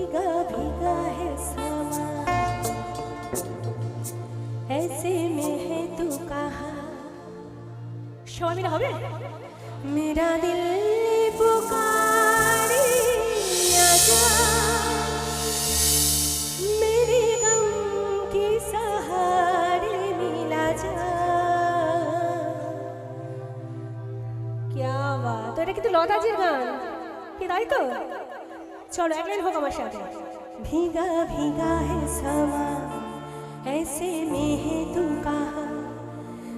भीगा भीगा है समा ऐसे में है तू कहा সবাই মিলে হবে मेरा दिल पुकारे आजा मेरे गम के सहारे मिला जा क्या বাত তো এটা কিন্তু লতাজির গান কি তাই তো চলো এক লাইন হোক আমার সাথে भीगा भीगा है समा ऐसे में है तू कहा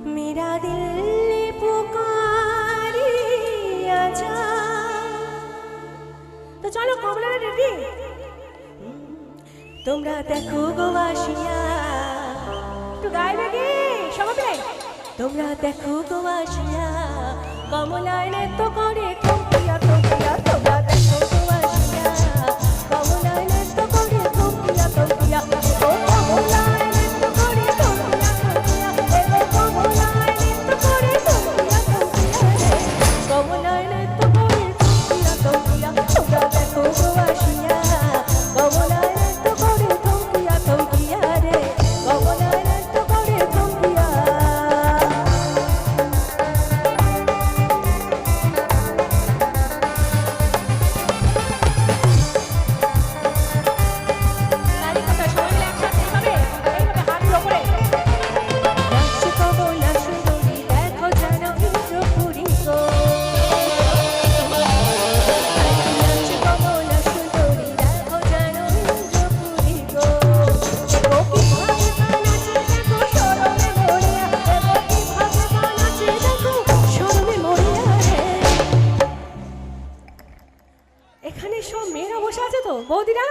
मेरा दिल पुकारे आजा তো চলো কমলা রেডি তোমরা দেখো গো আসিয়া একটু গাইবে কি সবাই মিলে তোমরা দেখো গো আসিয়া কমলায় নৃত্য করে থমকিয়া বৌদিরা?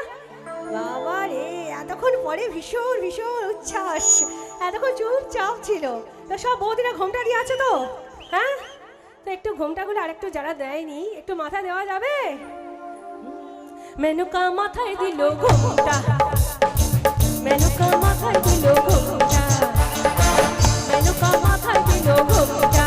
বাবা রে, এতক্ষণ পরে ভীষণ ভীষণ উচ্ছ্বাস। এতক্ষণ চুপচাপ ছিল। তো সব বৌদিরা ঘোমটা দিয়ে আছে তো? হ্যাঁ? তো একটু ঘোমটাগুলো আরেকটু যারা দেয়নি, একটু মাথা দেওয়া যাবে? মেনুকা মাথায় দিল ঘুমটা। মেনুকা মাথায় দিল ঘুমটা। মেনুকা মাথায় দিল ঘুমটা।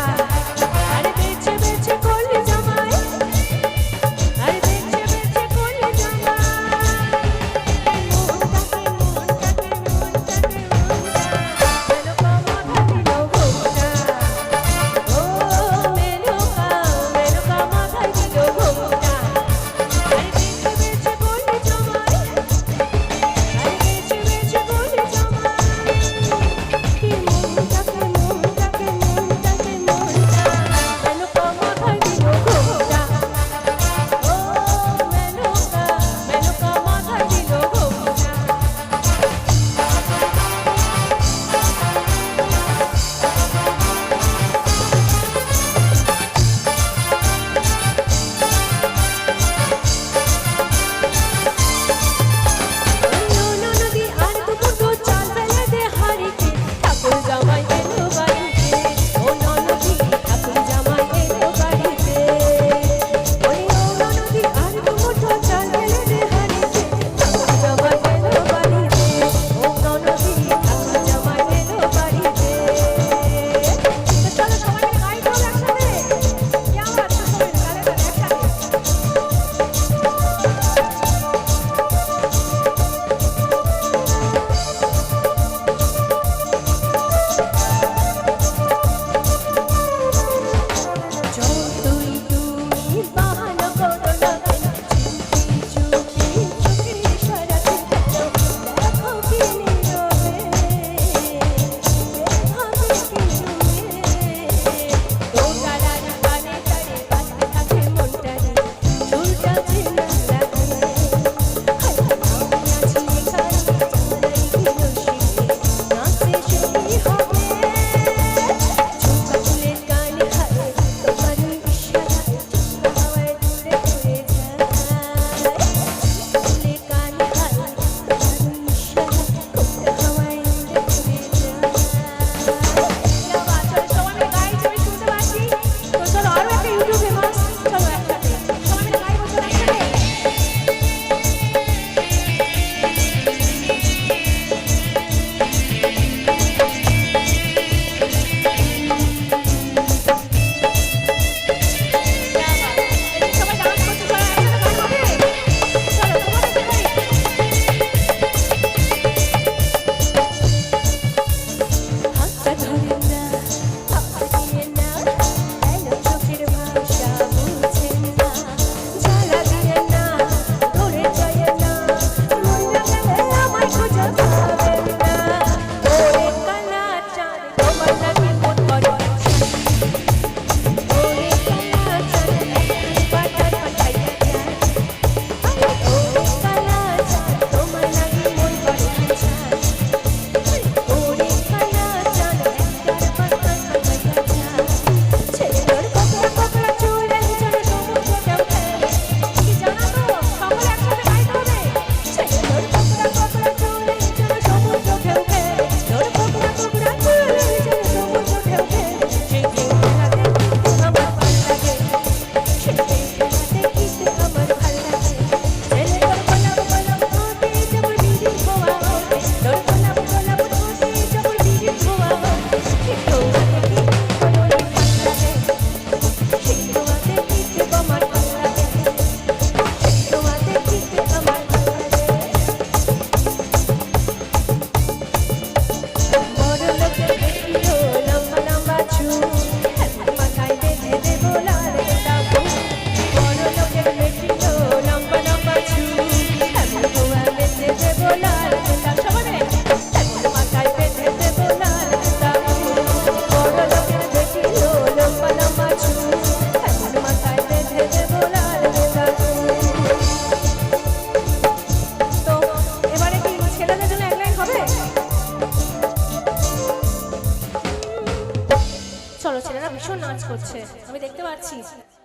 ভীষণ নাচ করছে। আমি দেখতে পাচ্ছি।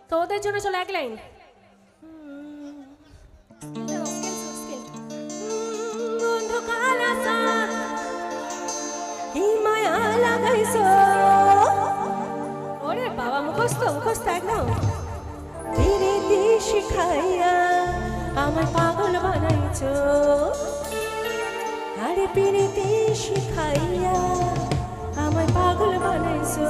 তো ওদের জন্য চলো এক লাইন। ওরে বাবা, মুখস্থ মুখস্থ একদম। প্রীতি শিখাইয়া আমার পাগল বানাইছো আরে প্রীতি শিখাইয়া আমার পাগল বানাইছো।